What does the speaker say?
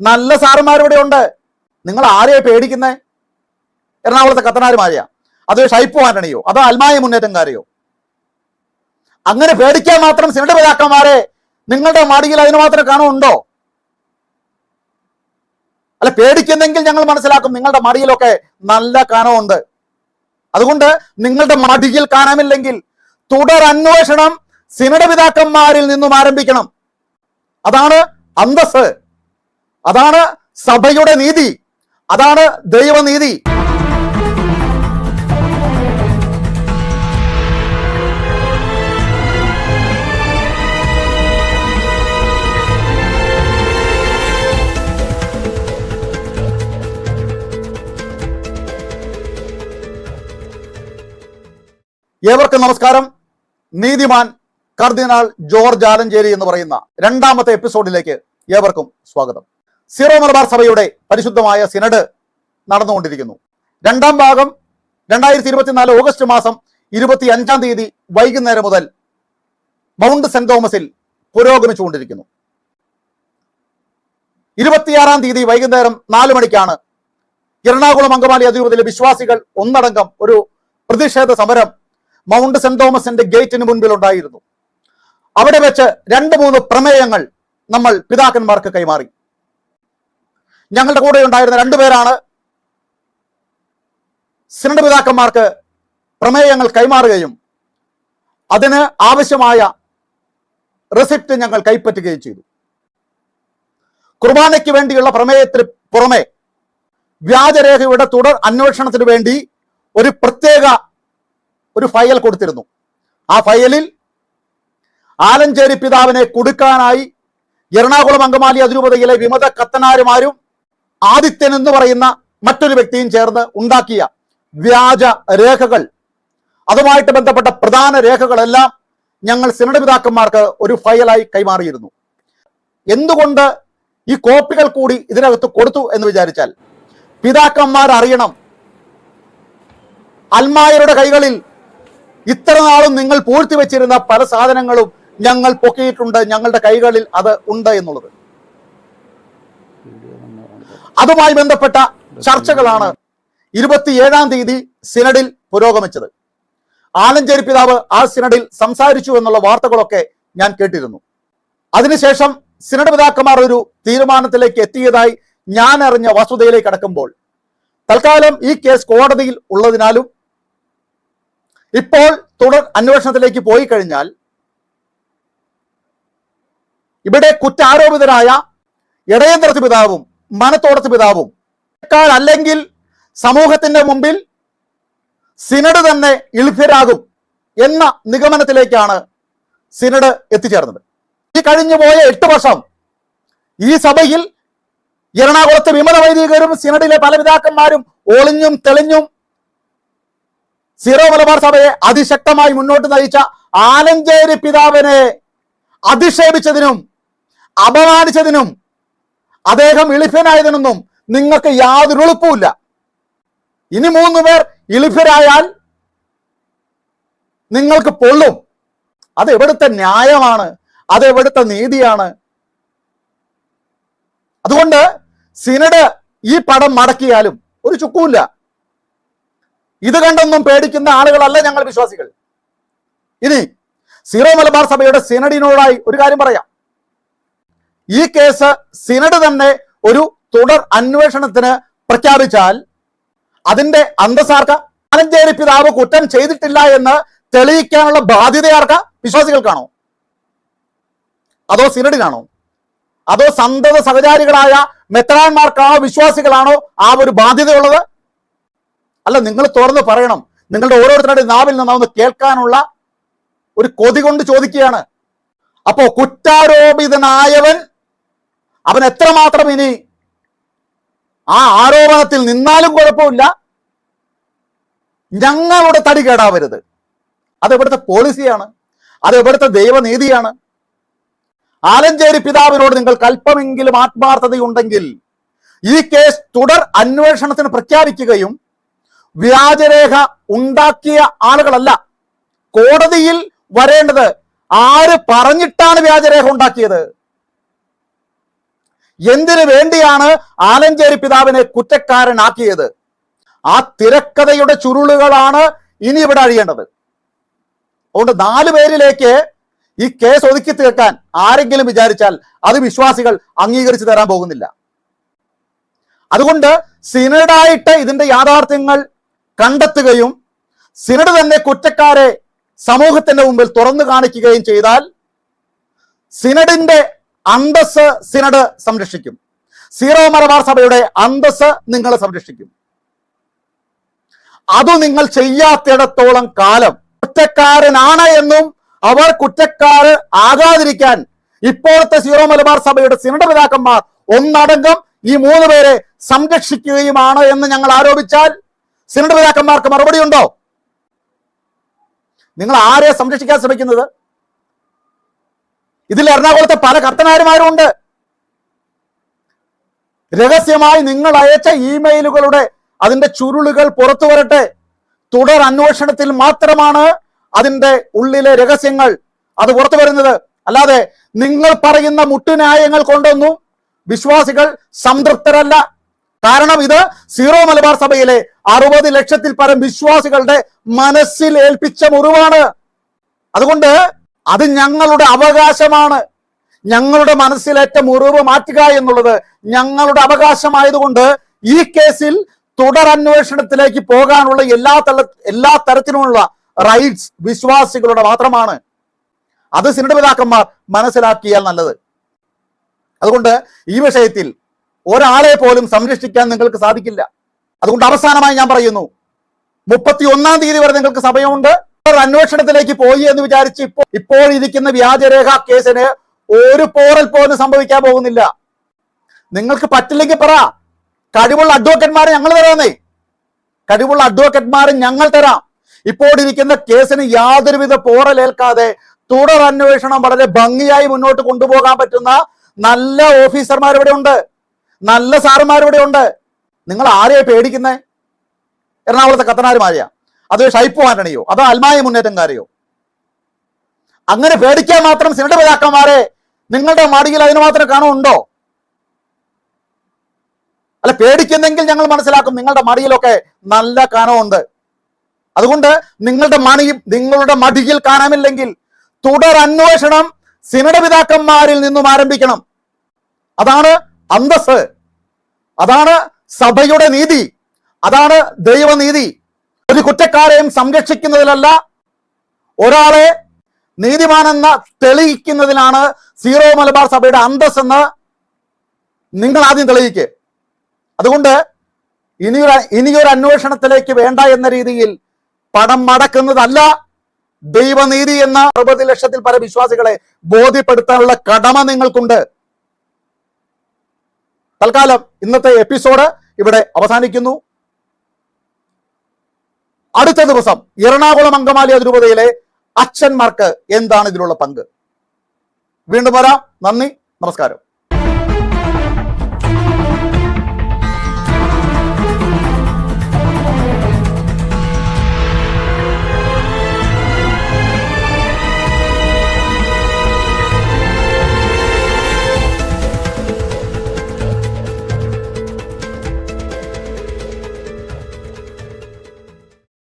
നല്ല സാറുമാരിവിടെ ഉണ്ട്. നിങ്ങൾ ആരെയാണ് പേടിക്കുന്നത് എറണാകുളത്തെ കത്തനാരുമാരെയാ അതോ ഷൈപ്പു ആന്റണിയോ? അതോ അൽമായ മുന്നേറ്റംകാരെയോ? അങ്ങനെ പേടിക്കാൻ മാത്രം സിനിമ പിതാക്കന്മാരെ നിങ്ങളുടെ മടിയിൽ അതിന് മാത്രം കാണുന്നുണ്ടോ? അല്ല പേടിക്കുന്നെങ്കിൽ ഞങ്ങൾ മനസ്സിലാക്കും നിങ്ങളുടെ മടിയിലൊക്കെ നല്ല കനമുണ്ട്. അതുകൊണ്ട് നിങ്ങളുടെ മടിയിൽ കാണാമില്ലെങ്കിൽ തുടർ അന്വേഷണം സിനിമ പിതാക്കന്മാരിൽ നിന്നും ആരംഭിക്കണം. അതാണ് അന്തസ് അതാണ് സഭയുടെ നീതി. അതാണ് ദൈവനീതി. ഏവർക്കും നമസ്കാരം. നീതിമാൻ കർദിനാൾ ജോർജ് ആലഞ്ചേരി എന്ന് പറയുന്ന രണ്ടാമത്തെ എപ്പിസോഡിലേക്ക് ഏവർക്കും സ്വാഗതം. സീറോ മലബാർ സഭയുടെ പരിശുദ്ധമായ സിനഡ് നടന്നുകൊണ്ടിരിക്കുന്നു. രണ്ടാം ഭാഗം രണ്ടായിരത്തി ഇരുപത്തിനാല് ഓഗസ്റ്റ് മാസം ഇരുപത്തി അഞ്ചാം തീയതി വൈകുന്നേരം മുതൽ മൗണ്ട് സെന്റ് തോമസിൽ പുരോഗമിച്ചുകൊണ്ടിരിക്കുന്നു. ഇരുപത്തിയാറാം തീയതി വൈകുന്നേരം നാല് മണിക്കാണ് എറണാകുളം അങ്കമാലി അതിരൂപതയിലെ വിശ്വാസികൾ ഒന്നടങ്കം ഒരു പ്രതിഷേധ സമരം മൗണ്ട് സെന്റ് തോമസിന്റെ ഗേറ്റിന് മുൻപിൽ ഉണ്ടായിരുന്നു. അവിടെ വെച്ച് രണ്ട് മൂന്ന് പ്രമേയങ്ങൾ നമ്മൾ പിതാക്കന്മാർക്ക് കൈമാറി. ഞങ്ങളുടെ കൂടെ ഉണ്ടായിരുന്ന രണ്ടുപേരാണ് സിനഡ് പിതാക്കന്മാർക്ക് പ്രമേയങ്ങൾ കൈമാറുകയും അതിന് ആവശ്യമായ റെസിപ്റ്റ് ഞങ്ങൾ കൈപ്പറ്റുകയും ചെയ്തു. കുർബാനയ്ക്ക് വേണ്ടിയുള്ള പ്രമേയത്തിന് പുറമെ വ്യാജരേഖയുടെ തുടർ അന്വേഷണത്തിന് വേണ്ടി ഒരു പ്രത്യേക ഒരു ഫയൽ കൊടുത്തിരുന്നു. ആ ഫയലിൽ ആലഞ്ചേരി പിതാവിനെ കൊടുക്കാനായി എറണാകുളം അങ്കമാലി അതിരൂപതയിലെ വിമത കത്തനാരുമാരും ആദിത്യൻ എന്ന് പറയുന്ന മറ്റൊരു വ്യക്തിയും ചേർന്ന് ഉണ്ടാക്കിയ വ്യാജ രേഖകൾ. അതുമായിട്ട് ബന്ധപ്പെട്ട പ്രധാന രേഖകളെല്ലാം ഞങ്ങൾ സിനഡ് പിതാക്കന്മാർക്ക് ഒരു ഫയലായി കൈമാറിയിരുന്നു. എന്തുകൊണ്ട് ഈ കോപ്പികൾ കൂടി ഇതിനകത്ത് കൊടുത്തു എന്ന് വിചാരിച്ചാൽ പിതാക്കന്മാർ അറിയണം അൽമായരുടെ കൈകളിൽ ഇത്ര നാളും നിങ്ങൾ പൂഴ്ത്തി വെച്ചിരുന്ന പല സാധനങ്ങളും ഞങ്ങൾ പൊക്കിയിട്ടുണ്ട് ഞങ്ങളുടെ കൈകളിൽ അത് ഉണ്ട് എന്നുള്ളത്. അതുമായി ബന്ധപ്പെട്ട ചർച്ചകളാണ് ഇരുപത്തിയേഴാം തീയതി സിനഡിൽ പുരോഗമിച്ചത്. ആലഞ്ചേരി പിതാവ് ആ സിനഡിൽ സംസാരിച്ചു എന്നുള്ള വാർത്തകളൊക്കെ ഞാൻ കേട്ടിരുന്നു. അതിനുശേഷം സിനഡ് പിതാക്കന്മാർ ഒരു തീരുമാനത്തിലേക്ക് എത്തിയതായി ഞാൻ അറിഞ്ഞ വസ്തുതയിലേക്ക് അടക്കുമ്പോൾ തൽക്കാലം ഈ കേസ് കോടതിയിൽ ഉള്ളതിനാലും ഇപ്പോൾ തുടർ അന്വേഷണത്തിലേക്ക് പോയി കഴിഞ്ഞാൽ ഇവിടെ കുറ്റാരോപിതരായ ഇടയന്ത്രത്ത് പിതാവും മനത്തോടത്ത് പിതാവും. അല്ലെങ്കിൽ സമൂഹത്തിന്റെ മുമ്പിൽ സിനഡ് തന്നെ ഇൾഭ്യരാകും എന്ന നിഗമനത്തിലേക്കാണ് സിനഡ് എത്തിച്ചേർന്നത്. ഈ കഴിഞ്ഞു പോയ എട്ട് വർഷം ഈ സഭയിൽ എറണാകുളത്തെ വിമത വൈദികരും സിനഡിലെ പല പിതാക്കന്മാരും ഒളിഞ്ഞും തെളിഞ്ഞും സീറോ മലബാർ സഭയെ അതിശക്തമായി മുന്നോട്ട് നയിച്ച ആലഞ്ചേരി പിതാവിനെ അധിക്ഷേപിച്ചതിനും അപമാനിച്ചതിനും അദ്ദേഹം ഇളിഫ്യനായതിനൊന്നും നിങ്ങൾക്ക് യാതൊരു എളുപ്പമില്ല ഇനി മൂന്ന് പേർ ഇളിഫ്യരായാൽ നിങ്ങൾക്ക് പൊള്ളും. അത് എവിടുത്തെ ന്യായമാണ്? അത് എവിടുത്തെ നീതിയാണ്? അതുകൊണ്ട് സിനഡ് ഈ പടം മടക്കിയാലും ഒരു ചുക്കുമില്ല ഇത് കണ്ടൊന്നും പേടിക്കുന്ന ആളുകളല്ല ഞങ്ങൾ വിശ്വാസികൾ. ഇനി സീറോ മലബാർ സഭയുടെ സിനഡിനോടായി ഒരു കാര്യം പറയാം. ഈ കേസ് സിനഡ് തന്നെ ഒരു തുടർ അന്വേഷണത്തിന് പ്രഖ്യാപിച്ചാൽ അതിന്റെ അന്തസാർക്ക ആലഞ്ചേരി പിതാവ് കുറ്റം ചെയ്തിട്ടില്ല എന്ന് തെളിയിക്കാനുള്ള ബാധ്യതയാർക്ക വിശ്വാസികൾക്കാണോ? അതോ സിനഡിനാണോ? അതോ സന്തത സഹചാരികളായ മെത്രാന്മാർക്കാണോ വിശ്വാസികളാണോ ആ ഒരു ബാധ്യതയുള്ളത്? അല്ല നിങ്ങൾ തുറന്ന് പറയണം. നിങ്ങളുടെ ഓരോരുത്തരുടെ നാവിൽ നിന്നാവുന്ന കേൾക്കാനുള്ള ഒരു കൊതി കൊണ്ട് ചോദിക്കുകയാണ്. അപ്പോ കുറ്റാരോപിതനായവൻ അവൻ എത്രമാത്രം ഇനി ആ ആരോപണത്തിൽ നിന്നാലും കുഴപ്പമില്ല. ഞങ്ങളുടെ തടി കേടാവരുത്. അത് ഇവിടുത്തെ പോളിസിയാണ്. അത് ഇവിടുത്തെ ദൈവനീതിയാണ്. ആലഞ്ചേരി പിതാവിനോട് നിങ്ങൾ അല്പമെങ്കിലും ആത്മാർത്ഥതയുണ്ടെങ്കിൽ ഈ കേസ് തുടർ അന്വേഷണത്തിന് പ്രഖ്യാപിക്കുകയും വ്യാജരേഖ ഉണ്ടാക്കിയ ആളുകളല്ല. കോടതിയിൽ വരേണ്ടത് ആര് പറഞ്ഞിട്ടാണ് വ്യാജരേഖ ഉണ്ടാക്കിയത്? എന്തിനു വേണ്ടിയാണ് ആലഞ്ചേരി പിതാവിനെ കുറ്റക്കാരനാക്കിയത്? ആ തിരക്കഥയുടെ ചുരുളുകളാണ് ഇനി ഇവിടെ അഴിയേണ്ടത്. അതുകൊണ്ട് നാലു പേരിലേക്ക് ഈ കേസ് ഒതുക്കി തീർക്കാൻ ആരെങ്കിലും വിചാരിച്ചാൽ അത് വിശ്വാസികൾ അംഗീകരിച്ചു തരാൻ പോകുന്നില്ല. അതുകൊണ്ട് സിനഡായിട്ട് ഇതിന്റെ യാഥാർത്ഥ്യങ്ങൾ കണ്ടെത്തുകയും സിനഡ് തന്നെ കുറ്റക്കാരെ സമൂഹത്തിന്റെ മുമ്പിൽ തുറന്നു കാണിക്കുകയും ചെയ്താൽ സിനഡിന്റെ അന്തസ് സിനഡ് സംരക്ഷിക്കും. സീറോ മലബാർ സഭയുടെ അന്തസ് നിങ്ങൾ സംരക്ഷിക്കും. അത് നിങ്ങൾ ചെയ്യാത്തിടത്തോളം കാലം കുറ്റക്കാരനാണ് എന്നും അവർ കുറ്റക്കാര് ആകാതിരിക്കാൻ ഇപ്പോഴത്തെ സീറോ മലബാർ സഭയുടെ സിനഡ് പിതാക്കന്മാർ ഒന്നടങ്കം ഈ മൂന്ന് പേരെ സംരക്ഷിക്കുകയുമാണ് എന്ന് ഞങ്ങൾ ആരോപിച്ചാൽ സിനഡ് പിതാക്കന്മാർക്ക് മറുപടി ഉണ്ടോ? നിങ്ങൾ ആരെ സംരക്ഷിക്കാൻ ശ്രമിക്കുന്നത്? ഇതിൽ എറണാകുളത്തെ പല കർത്തനാരുമാരും ഉണ്ട് രഹസ്യമായി നിങ്ങൾ അയച്ച ഇമെയിലുകളുടെ അതിന്റെ ചുരുളുകൾ പുറത്തു വരട്ടെ. തുടർ അന്വേഷണത്തിൽ മാത്രമാണ് അതിന്റെ ഉള്ളിലെ രഹസ്യങ്ങൾ അത് പുറത്തു വരുന്നത്. അല്ലാതെ നിങ്ങൾ പറയുന്ന മുട്ടുന്യായങ്ങൾ കൊണ്ടൊന്നും വിശ്വാസികൾ സംതൃപ്തരല്ല. കാരണം ഇത് സീറോ മലബാർ സഭയിലെ അറുപത് ലക്ഷത്തിൽ പരം വിശ്വാസികളുടെ മനസ്സിൽ ഏൽപ്പിച്ച മുറിവാണ്. അതുകൊണ്ട് അത് ഞങ്ങളുടെ അവകാശമാണ്. ഞങ്ങളുടെ മനസ്സിലേറ്റ മുറിവ് മാറ്റുക എന്നുള്ളത് ഞങ്ങളുടെ അവകാശമായതുകൊണ്ട് ഈ കേസിൽ തുടർ അന്വേഷണത്തിലേക്ക് പോകാനുള്ള എല്ലാ തല എല്ലാ തരത്തിലുമുള്ള റൈറ്റ്സ് വിശ്വാസികളുടെ മാത്രമാണ്. അത് സിനിമപിതാക്കന്മാർ മനസ്സിലാക്കിയാൽ നല്ലത്. അതുകൊണ്ട് ഈ വിഷയത്തിൽ ഒരാളെ പോലും സംരക്ഷിക്കാൻ നിങ്ങൾക്ക് സാധിക്കില്ല. അതുകൊണ്ട് അവസാനമായി ഞാൻ പറയുന്നു മുപ്പത്തി ഒന്നാം തീയതി വരെ നിങ്ങൾക്ക് സമയമുണ്ട്. അന്വേഷണത്തിലേക്ക് പോയി എന്ന് വിചാരിച്ച് ഇപ്പോൾ ഇപ്പോൾ ഇരിക്കുന്ന വ്യാജരേഖ കേസിന് ഒരു പോറൽ പോലും സംഭവിക്കാൻ പോകുന്നില്ല. നിങ്ങൾക്ക് പറ്റില്ലെങ്കിൽ പറ. കഴിവുള്ള അഡ്വക്കറ്റ്മാരെ ഞങ്ങൾ തരാന്നേ. കഴിവുള്ള അഡ്വക്കറ്റ്മാരെ ഞങ്ങൾ തരാം. ഇപ്പോൾ ഇരിക്കുന്ന കേസിന് യാതൊരുവിധ പോറലേൽക്കാതെ തുടർ അന്വേഷണം വളരെ ഭംഗിയായി മുന്നോട്ട് കൊണ്ടുപോകാൻ പറ്റുന്ന നല്ല ഓഫീസർമാർ ഇവിടെ ഉണ്ട് നല്ല സാറുമാർ ഇവിടെ ഉണ്ട് നിങ്ങൾ ആരെയാണ് പേടിക്കുന്നത് എറണാകുളത്തെ കത്തനാരുമാരെയാ അത് ഷൈപ്പ് ആന്റണിയോ അതോ അൽമായ മുന്നേറ്റംകാരെയോ? അങ്ങനെ പേടിക്കാൻ മാത്രം സിനഡ് പിതാക്കന്മാരെ നിങ്ങളുടെ മടിയിൽ അതിന് മാത്രം കാണുന്നുണ്ടോ? അല്ല പേടിക്കുന്നെങ്കിൽ ഞങ്ങൾ മനസ്സിലാക്കും നിങ്ങളുടെ മടിയിലൊക്കെ നല്ല കനമുണ്ട് അതുകൊണ്ട് നിങ്ങളുടെ മണി നിങ്ങളുടെ മടിയിൽ കാണാമില്ലെങ്കിൽ തുടർ അന്വേഷണം സിനഡ് പിതാക്കന്മാരിൽ നിന്നും ആരംഭിക്കണം. അതാണ് അന്തസ് അതാണ് സഭയുടെ നീതി. അതാണ് ദൈവനീതി. ഒരു കുറ്റക്കാരെയും സംരക്ഷിക്കുന്നതിലല്ല ഒരാളെ നീതിമാനെന്ന് തെളിയിക്കുന്നതിനാണ് സീറോ മലബാർ സഭയുടെ അന്തസ് എന്ന് നിങ്ങൾ ആദ്യം തെളിയിക്കുക. അതുകൊണ്ട് ഇനിയൊരു ഇനിയൊരു അന്വേഷണത്തിലേക്ക് വേണ്ട എന്ന രീതിയിൽ പണം മടക്കുന്നതല്ല ദൈവനീതി എന്ന അറുപത് ലക്ഷത്തിൽ പല വിശ്വാസികളെ ബോധ്യപ്പെടുത്താനുള്ള കടമ നിങ്ങൾക്കുണ്ട്. തൽക്കാലം ഇന്നത്തെ എപ്പിസോഡ് ഇവിടെ അവസാനിക്കുന്നു. അടുത്ത ദിവസം എറണാകുളം അങ്കമാലി അതിരൂപതയിലെ അച്ഛന്മാർക്ക് എന്താണ് ഇതിലുള്ള പങ്ക്? വീണ്ടും വരാം. നന്ദി. നമസ്കാരം.